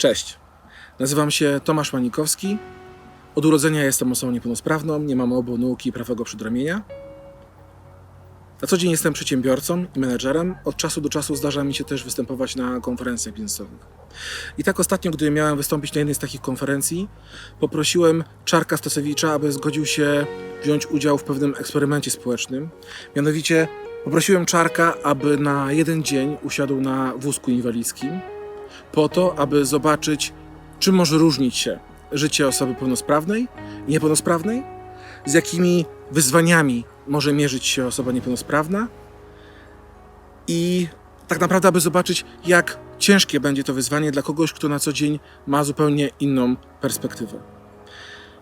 Cześć. Nazywam się Tomasz Manikowski. Od urodzenia jestem osobą niepełnosprawną, nie mam obu nóg i prawego przedramienia. Na co dzień jestem przedsiębiorcą i menedżerem. Od czasu do czasu zdarza mi się też występować na konferencjach biznesowych. I tak ostatnio, gdy miałem wystąpić na jednej z takich konferencji, poprosiłem Czarka Stosewicza, aby zgodził się wziąć udział w pewnym eksperymencie społecznym. Mianowicie poprosiłem Czarka, aby na jeden dzień usiadł na wózku inwalidzkim po to, aby zobaczyć, czym może różnić się życie osoby pełnosprawnej i niepełnosprawnej, z jakimi wyzwaniami może mierzyć się osoba niepełnosprawna i tak naprawdę, aby zobaczyć, jak ciężkie będzie to wyzwanie dla kogoś, kto na co dzień ma zupełnie inną perspektywę.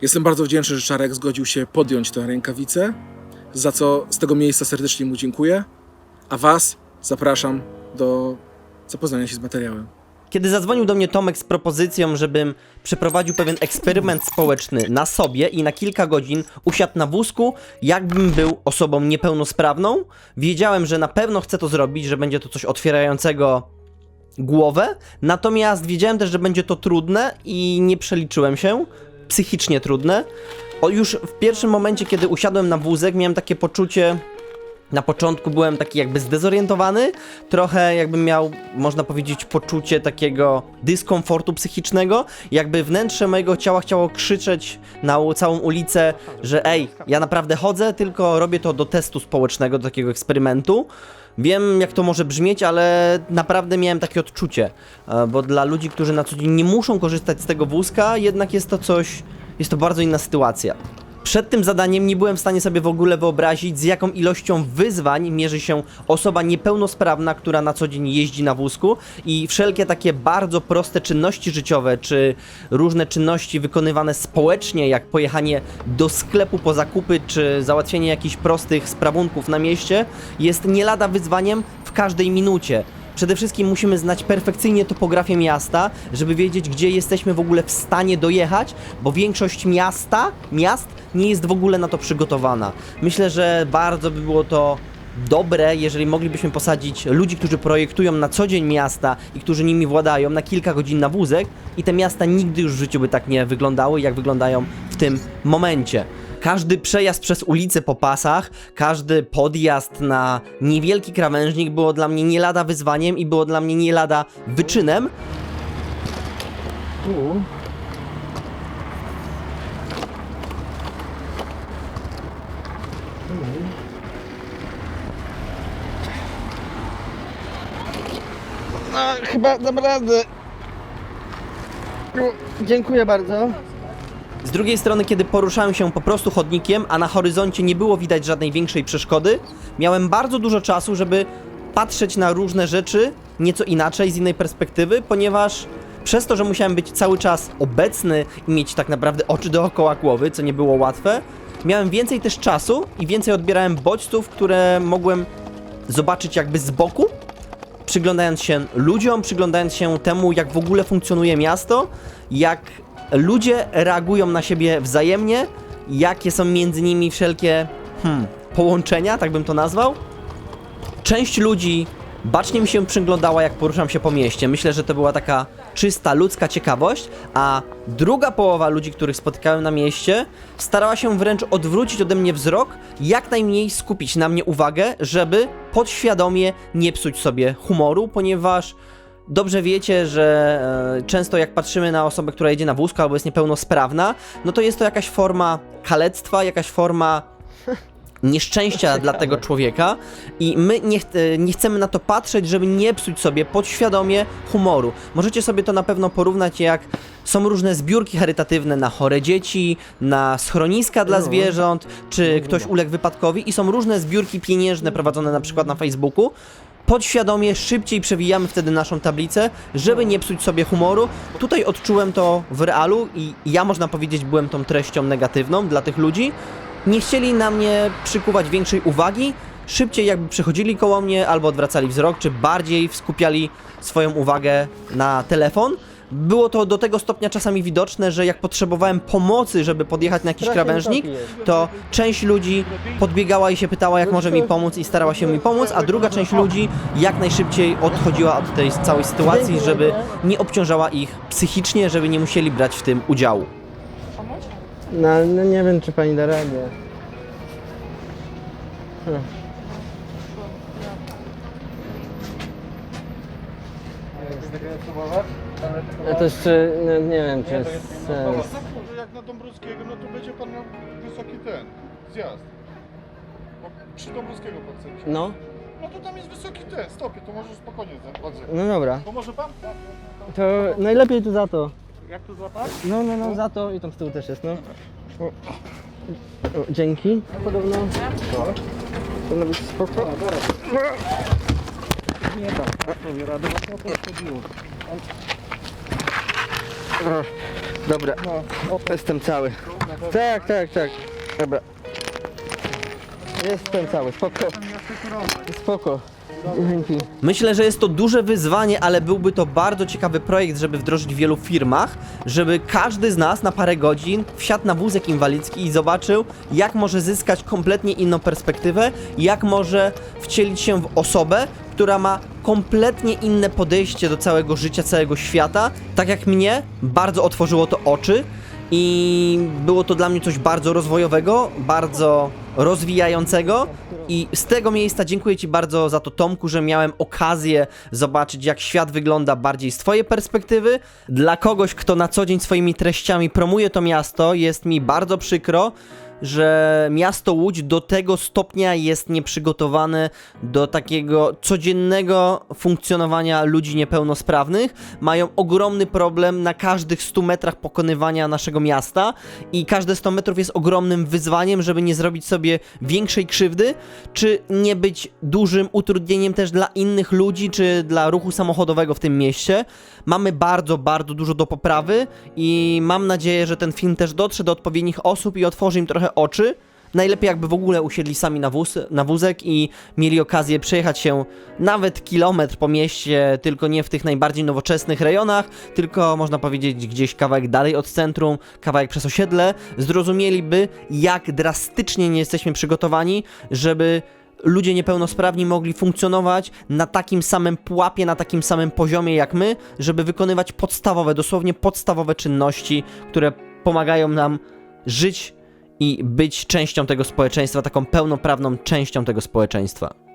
Jestem bardzo wdzięczny, że Czarek zgodził się podjąć tę rękawicę, za co z tego miejsca serdecznie mu dziękuję, a Was zapraszam do zapoznania się z materiałem. Kiedy zadzwonił do mnie Tomek z propozycją, żebym przeprowadził pewien eksperyment społeczny na sobie i na kilka godzin usiadł na wózku, jakbym był osobą niepełnosprawną, wiedziałem, że na pewno chcę to zrobić, że będzie to coś otwierającego głowę, natomiast wiedziałem też, że będzie to trudne i nie przeliczyłem się, psychicznie trudne. O, już w pierwszym momencie, kiedy usiadłem na wózek, miałem takie poczucie, na początku byłem taki jakby zdezorientowany, trochę jakbym miał, można powiedzieć, poczucie takiego dyskomfortu psychicznego, jakby wnętrze mojego ciała chciało krzyczeć na całą ulicę, że ej, ja naprawdę chodzę, tylko robię to do testu społecznego, do takiego eksperymentu. Wiem, jak to może brzmieć, ale naprawdę miałem takie odczucie, e, bo dla ludzi, którzy na co dzień nie muszą korzystać z tego wózka, jednak jest to coś, jest to bardzo inna sytuacja. Przed tym zadaniem nie byłem w stanie sobie w ogóle wyobrazić, z jaką ilością wyzwań mierzy się osoba niepełnosprawna, która na co dzień jeździ na wózku i wszelkie takie bardzo proste czynności życiowe, czy różne czynności wykonywane społecznie, jak pojechanie do sklepu po zakupy, czy załatwienie jakichś prostych sprawunków na mieście, jest nie lada wyzwaniem w każdej minucie. Przede wszystkim musimy znać perfekcyjnie topografię miasta, żeby wiedzieć, gdzie jesteśmy w ogóle w stanie dojechać, bo większość miasta, miast nie jest w ogóle na to przygotowana. Myślę, że bardzo by było to dobre, jeżeli moglibyśmy posadzić ludzi, którzy projektują na co dzień miasta i którzy nimi władają na kilka godzin na wózek i te miasta nigdy już w życiu by tak nie wyglądały, jak wyglądają w tym momencie. Każdy przejazd przez ulicę po pasach, każdy podjazd na niewielki krawężnik było dla mnie nie lada wyzwaniem i było dla mnie nie lada wyczynem. A, chyba dam radę. No, Dziękuję bardzo. Z drugiej strony, kiedy poruszałem się po prostu chodnikiem, a na horyzoncie nie było widać żadnej większej przeszkody, miałem bardzo dużo czasu, żeby patrzeć na różne rzeczy nieco inaczej, z innej perspektywy, ponieważ przez to, że musiałem być cały czas obecny i mieć tak naprawdę oczy dookoła głowy, co nie było łatwe, miałem więcej też czasu i więcej odbierałem bodźców, które mogłem zobaczyć jakby z boku, przyglądając się ludziom, przyglądając się temu, jak w ogóle funkcjonuje miasto, jak ludzie reagują na siebie wzajemnie, jakie są między nimi wszelkie hmm, połączenia, tak bym to nazwał. Część ludzi bacznie mi się przyglądała, jak poruszam się po mieście. Myślę, że to była taka czysta ludzka ciekawość, a druga połowa ludzi, których spotykałem na mieście, starała się wręcz odwrócić ode mnie wzrok, jak najmniej skupić na mnie uwagę, żeby podświadomie nie psuć sobie humoru, ponieważ Dobrze wiecie, że e, często jak patrzymy na osobę, która jedzie na wózku albo jest niepełnosprawna, no to jest to jakaś forma kalectwa, jakaś forma nieszczęścia dla tego człowieka i my nie, ch- e, nie chcemy na to patrzeć, żeby nie psuć sobie podświadomie humoru. Możecie sobie to na pewno porównać jak są różne zbiórki charytatywne na chore dzieci, na schroniska dla zwierząt, czy ktoś uległ wypadkowi i są różne zbiórki pieniężne prowadzone na przykład na Facebooku. Podświadomie szybciej przewijamy wtedy naszą tablicę, żeby nie psuć sobie humoru. Tutaj odczułem to w realu i ja można powiedzieć byłem tą treścią negatywną dla tych ludzi. Nie chcieli na mnie przykuwać większej uwagi, szybciej jakby przechodzili koło mnie albo odwracali wzrok, czy bardziej skupiali swoją uwagę na telefon. Było to do tego stopnia czasami widoczne, że jak potrzebowałem pomocy, żeby podjechać na jakiś krawężnik, to część ludzi podbiegała i się pytała, jak może mi pomóc i starała się mi pomóc, a druga część ludzi jak najszybciej odchodziła od tej całej sytuacji, żeby nie obciążała ich psychicznie, żeby nie musieli brać w tym udziału. No, no nie wiem, czy pani da radę. Hmm. Ja to jeszcze no, nie wiem, czy jest sens. Że jak na Dąbrowskiego, no to będzie pan miał wysoki ten zjazd. Bo przy Dąbrowskiego pan chce. No, No to tam jest wysoki ten, stopie, to możesz spokojnie odjechać. no dobra. To może pan? To najlepiej tu za to. Jak tu złapać? No, no, no, za to i tam z tyłu też jest, no. O, o, dzięki. Podobno. Powinno być spoko. Nie nie rady, o to chodziło. O, Dobra, jestem cały. Tak, tak, tak. Dobra. Jestem cały, spoko. Spoko. Dzięki. Myślę, że jest to duże wyzwanie, ale byłby to bardzo ciekawy projekt, żeby wdrożyć w wielu firmach, żeby każdy z nas na parę godzin wsiadł na wózek inwalidzki i zobaczył, jak może zyskać kompletnie inną perspektywę, jak może wcielić się w osobę, która ma kompletnie inne podejście do całego życia, całego świata. Tak jak mnie, bardzo otworzyło to oczy i było to dla mnie coś bardzo rozwojowego, bardzo rozwijającego. I z tego miejsca dziękuję Ci bardzo za to, Tomku, że miałem okazję zobaczyć, jak świat wygląda bardziej z Twojej perspektywy. Dla kogoś, kto na co dzień swoimi treściami promuje to miasto, jest mi bardzo przykro, że miasto Łódź do tego stopnia jest nieprzygotowane do takiego codziennego funkcjonowania ludzi niepełnosprawnych. Mają ogromny problem na każdych 100 metrach pokonywania naszego miasta i każde 100 metrów jest ogromnym wyzwaniem, żeby nie zrobić sobie większej krzywdy, czy nie być dużym utrudnieniem też dla innych ludzi, czy dla ruchu samochodowego w tym mieście. Mamy bardzo, bardzo dużo do poprawy i mam nadzieję, że ten film też dotrze do odpowiednich osób i otworzy im trochę oczy. Najlepiej jakby w ogóle usiedli sami na, wóz, na wózek i mieli okazję przejechać się nawet kilometr po mieście, tylko nie w tych najbardziej nowoczesnych rejonach, tylko można powiedzieć gdzieś kawałek dalej od centrum, kawałek przez osiedle. Zrozumieliby, jak drastycznie nie jesteśmy przygotowani, żeby ludzie niepełnosprawni mogli funkcjonować na takim samym pułapie, na takim samym poziomie jak my, żeby wykonywać podstawowe, dosłownie podstawowe czynności, które pomagają nam żyć i być częścią tego społeczeństwa, taką pełnoprawną częścią tego społeczeństwa.